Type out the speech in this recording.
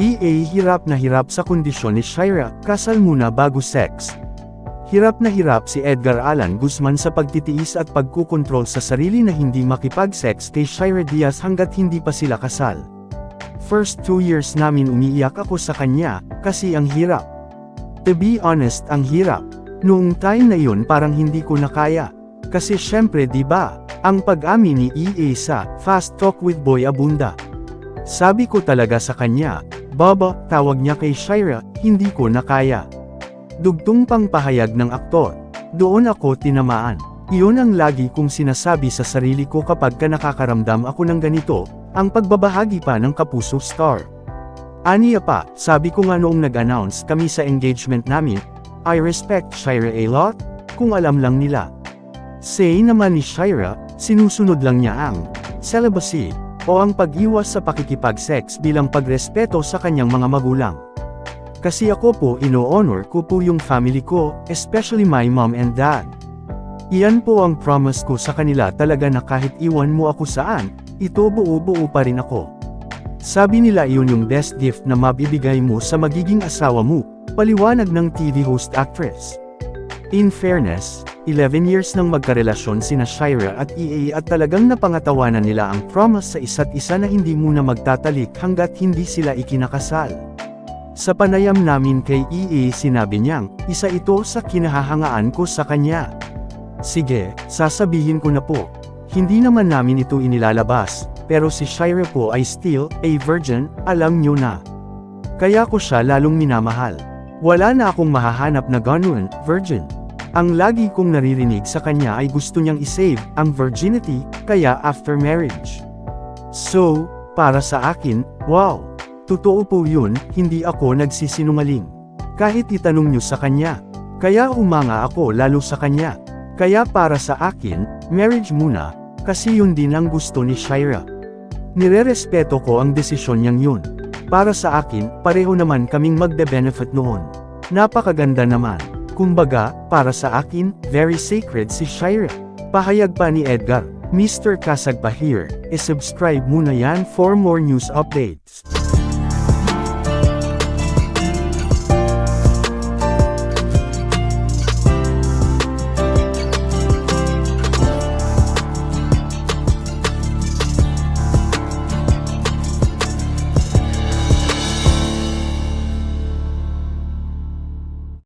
EA hirap na hirap sa kondisyon ni Shira, kasal muna bago sex. Hirap na hirap si Edgar Allan Guzman sa pagtitiis at pagkukontrol sa sarili na hindi makipag-sex kay Shira Diaz hanggat hindi pa sila kasal. First two years namin umiiyak ako sa kanya, kasi ang hirap. To be honest ang hirap. Noong time na yun parang hindi ko na kaya. Kasi syempre ba, ang pag-amin ni EA sa Fast Talk with Boy Abunda. Sabi ko talaga sa kanya, Baba, tawag niya kay Shira, hindi ko na kaya. Dugtong pang pahayag ng aktor. Doon ako tinamaan. Iyon ang lagi kong sinasabi sa sarili ko kapag ka nakakaramdam ako ng ganito, ang pagbabahagi pa ng kapuso star. Aniya pa, sabi ko nga noong nag-announce kami sa engagement namin, I respect Shira a lot, kung alam lang nila. Say naman ni Shira, sinusunod lang niya ang celibacy, o ang pag-iwas sa pakikipag-sex bilang pagrespeto sa kanyang mga magulang. Kasi ako po ino-honor ko po yung family ko, especially my mom and dad. Iyan po ang promise ko sa kanila talaga na kahit iwan mo ako saan, ito buo-buo pa rin ako. Sabi nila iyon yung best gift na mabibigay mo sa magiging asawa mo, paliwanag ng TV host actress. In fairness, 11 years nang magkarelasyon sina Shira at EA at talagang napangatawanan nila ang promise sa isa't isa na hindi muna magtatalik hanggat hindi sila ikinakasal. Sa panayam namin kay EA sinabi niyang, isa ito sa kinahahangaan ko sa kanya. Sige, sasabihin ko na po. Hindi naman namin ito inilalabas, pero si Shira po ay still, a virgin, alam niyo na. Kaya ko siya lalong minamahal. Wala na akong mahahanap na ganun, virgin. Ang lagi kong naririnig sa kanya ay gusto niyang isave ang virginity, kaya after marriage. So, para sa akin, wow! Totoo po yun, hindi ako nagsisinungaling. Kahit itanong niyo sa kanya. Kaya umanga ako lalo sa kanya. Kaya para sa akin, marriage muna, kasi yun din ang gusto ni Shira. Nirerespeto ko ang desisyon niyang yun. Para sa akin, pareho naman kaming magbe-benefit noon. Napakaganda naman. Kumbaga, para sa akin, very sacred si Shira. Pahayag pa ni Edgar, Mr. Kasag pa here, e-subscribe muna yan for more news updates.